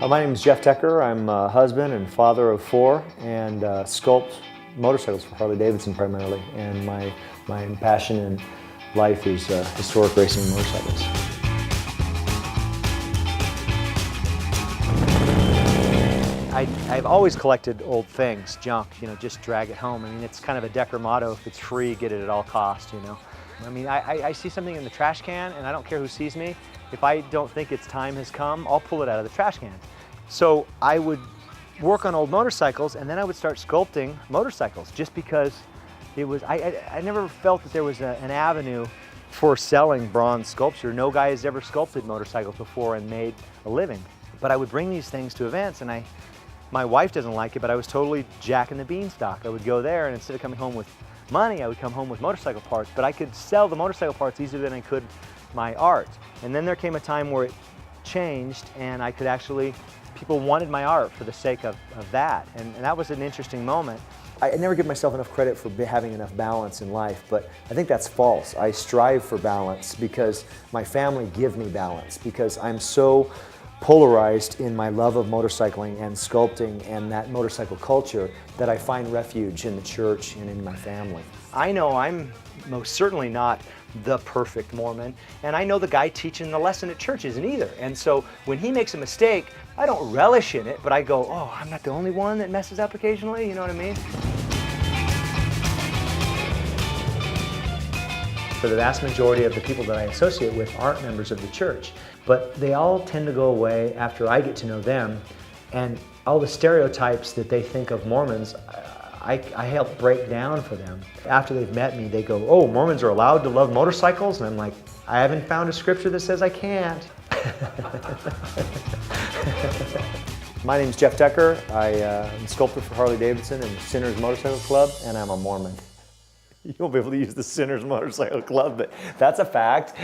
Uh, my name is Jeff Tecker. I'm a husband and father of four and uh, sculpt motorcycles for Harley Davidson primarily. And my, my passion in life is uh, historic racing motorcycles. I, I've always collected old things, junk, you know, just drag it home. I mean, it's kind of a Decker motto, if it's free, get it at all costs, you know. I mean, I, I, see something in the trash can and I don't care who sees me. If I don't think its time has come, I'll pull it out of the trash can. So I would work on old motorcycles and then I would start sculpting motorcycles just because it was, I, I, I never felt that there was a, an avenue for selling bronze sculpture. No guy has ever sculpted motorcycles before and made a living. But I would bring these things to events and I, my wife doesn't like it, but I was totally jacking the beanstalk. I would go there and instead of coming home with money, I would come home with motorcycle parts, but I could sell the motorcycle parts easier than I could my art. And then there came a time where it changed and I could actually, people wanted my art for the sake of, of that. And, and that was an interesting moment. I, I never give myself enough credit for having enough balance in life, but I think that's false. I strive for balance because my family give me balance, because I'm so polarized in my love of motorcycling and sculpting and that motorcycle culture that I find refuge in the church and in my family. I know I'm most certainly not the perfect Mormon, and I know the guy teaching the lesson at church isn't either. And so when he makes a mistake, I don't relish in it, but I go, oh, I'm not the only one that messes up occasionally, you know what I mean? For the vast majority of the people that I associate with aren't members of the church, but they all tend to go away after I get to know them, and all the stereotypes that they think of Mormons, I, I help break down for them. After they've met me, they go, Oh, Mormons are allowed to love motorcycles? And I'm like, I haven't found a scripture that says I can't. My name is Jeff Decker. I, uh, am a sculptor for Harley Davidson and the Sinners Motorcycle Club, and I'm a Mormon. You won't be able to use the Sinners Motorcycle Club, but that's a fact.